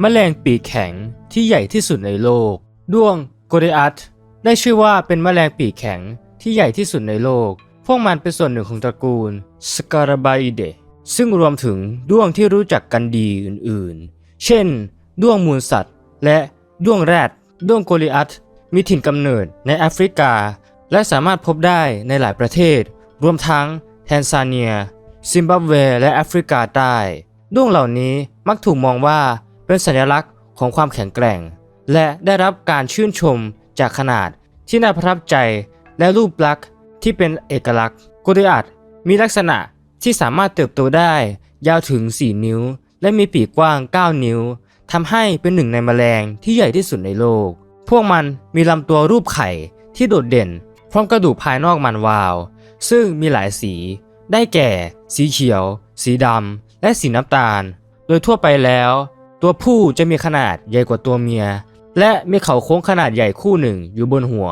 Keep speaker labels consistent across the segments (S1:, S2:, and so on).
S1: แมลงปีกแข็งที่ใหญ่ที่สุดในโลก ด้วงโกเดอัตได้ชื่อว่าเป็นแมลงปีกแข็งที่ใหญ่ที่สุดในโลก พวกมันเป็นส่วนหนึ่งของตระกูลสการาไบเดซึ่งรวมถึงด้วงที่รู้จักกันดีอื่นๆ เช่น ด้วงมูลสัตว์ และด้วงแรด ด้วงโกลิอัตมีถิ่นกำเนิดในแอฟริกา และสามารถพบได้ในหลายประเทศ รวมทั้งแทนซาเนีย ซิมบับเว และแอฟริกาใต้ ด้วงเหล่านี้มักถูกมองว่า เป็นสัญลักษณ์ของความแข็งแกร่ง และได้รับการชื่นชมจากขนาดที่น่าประทับใจและรูปลักษณ์ที่เป็นเอกลักษณ์โกริอัตมีลักษณะที่สามารถเติบโตได้ยาวถึง 4 นิ้ว และมีปีกกว้าง 9 นิ้วทำให้เป็นหนึ่งในแมลงที่ใหญ่ที่สุดในโลก พวกมันมีลำตัวรูปไข่ที่โดดเด่น พร้อมกระดูกภายนอกมันวาว ซึ่งมีหลายสี ได้แก่ สีเขียว สีดำและสีน้ำตาล โดยทั่วไปแล้ว ตัวผู้จะมีขนาดใหญ่กว่าตัวเมีย และมีเขาโค้งขนาดใหญ่คู่หนึ่งอยู่บนหัว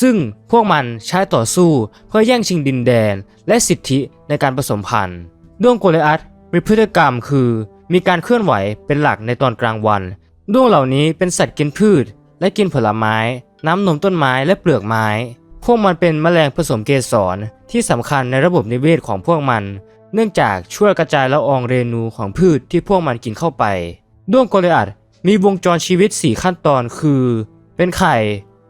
S1: ซึ่งพวกมันใช้ต่อสู้เพื่อแย่งชิงดินแดน และสิทธิในการผสมพันธุ์ด้วงโกเลอัตมีพฤติกรรมคือ มีการเคลื่อนไหวเป็นหลักในตอนกลางวันด้วงเหล่านี้เป็นสัตว์กินพืช และกินผลไม้ น้ำนมต้นไม้และเปลือกไม้ พวกมันเป็นแมลงผสมเกสรที่สำคัญในระบบนิเวศของพวกมัน เนื่องจากช่วยกระจายละอองเรนูของพืชที่พวกมันกินเข้าไป ด้วงโกเลอัตมีวงจรชีวิต 4 ขั้นตอนคือ เป็นไข่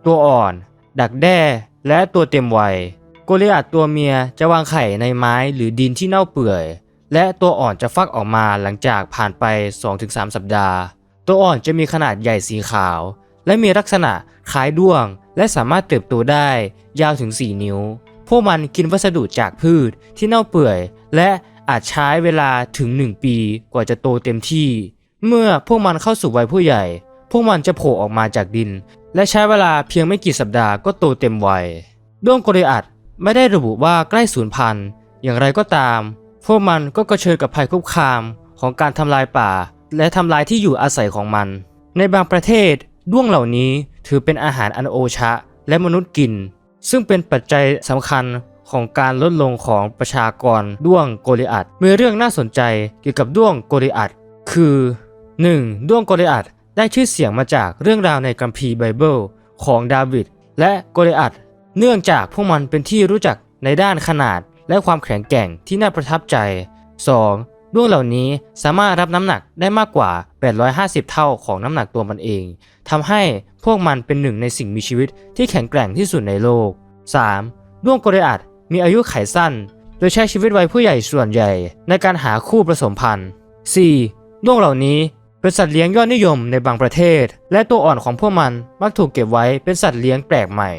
S1: ตัวอ่อน ดักแด้ และตัวเต็มวัย โกเลอัตตัวเมียจะวางไข่ในไม้หรือดินที่เน่าเปื่อย และตัวอ่อนจะฟักออกมาหลังจากผ่านไป 2-3 สัปดาห์ ตัวอ่อนจะมีขนาดใหญ่สีขาว และมีลักษณะคล้ายด้วง และสามารถเติบโตได้ยาวถึง 4 นิ้ว พวกมันกินวัสดุจากพืชที่เน่าเปื่อย และอาจใช้เวลาถึง 1 ปีกว่าจะโตเต็มที่ เมื่อพวกมันเข้าสู่วัยผู้ใหญ่ พวกมันจะโผล่ออกมาจากดิน และใช้เวลาเพียงไม่กี่สัปดาห์ก็โตเต็มวัยด้วงโกเรอัดไม่ได้ระบุว่าใกล้สูญพันธุ์ อย่างไรก็ตาม พวกมันก็กระเชิญกับภัยคุกคามของการทำลายป่า และทำลายที่อยู่อาศัยของมัน ในบางประเทศด้วงเหล่านี้ถือเป็นอาหารอันโอชะ และมนุษย์กิน ซึ่งเป็นปัจจัยสำคัญของการลดลงของประชากรด้วงโกริอัดมีเรื่องน่าสนใจเกี่ยวกับด้วงโกริอัดคือ 1. ด้วงโกริอัดได้ชื่อเสียงมาจากเรื่องราวในคัมภีร์ไบเบิลของดาวิดและโกริอัดเนื่องจากพวกมันเป็นที่รู้จักในด้านขนาดและความแข็งแกร่งที่น่าประทับใจ 2. ด้วงเหล่านี้สามารถรับน้ำหนักได้มากกว่า 850 เท่าของน้ำหนักตัวมันเองทำให้พวกมันเป็นหนึ่งในสิ่งมีชีวิตที่แข็งแกร่งที่สุดในโลก 3. ด้วงโกริอัดมีอายุขัยสั้น โดยใช้ชีวิตวัยผู้ใหญ่ส่วนใหญ่ในการหาคู่ผสมพันธุ์ 4. ด้วงเหล่านี้ เป็นสัตว์เลี้ยงยอดนิยมในบางประเทศ และตัวอ่อนของพวกมันมักถูกเก็บไว้เป็นสัตว์เลี้ยงแปลกใหม่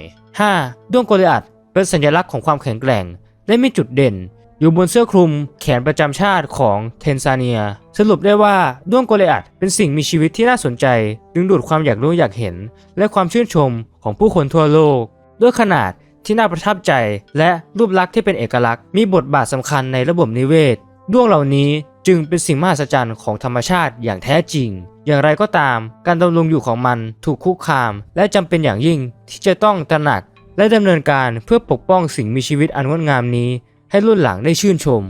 S1: 5. ด้วงโกริอัดเป็นสัญลักษณ์ของความแข็งแกร่ง และมีจุดเด่น อยู่บนเสื้อคลุมแขนประจำชาติของเทนซาเนีย สรุปได้ว่าด้วงโกริอัดเป็นสิ่งมีชีวิตที่น่าสนใจ ดึงดูดความอยากรู้อยากเห็น และความชื่นชมของผู้คนทั่วโลก ด้วยขนาดที่น่าประทับใจ และรูปลักษณ์ที่เป็นเอกลักษณ์มีบทบาทสำคัญในระบบนิเวศ ด้วงเหล่านี้จึงเป็นสิ่งมหัศจรรย์ของธรรมชาติอย่างแท้จริง อย่างไรก็ตาม การดำรงอยู่ของมันถูกคุกคาม และจำเป็นอย่างยิ่งที่จะต้องตระหนัก และดำเนินการเพื่อปกป้องสิ่งมีชีวิตอันงดงามนี้ ให้รุ่นหลังได้ชื่นชม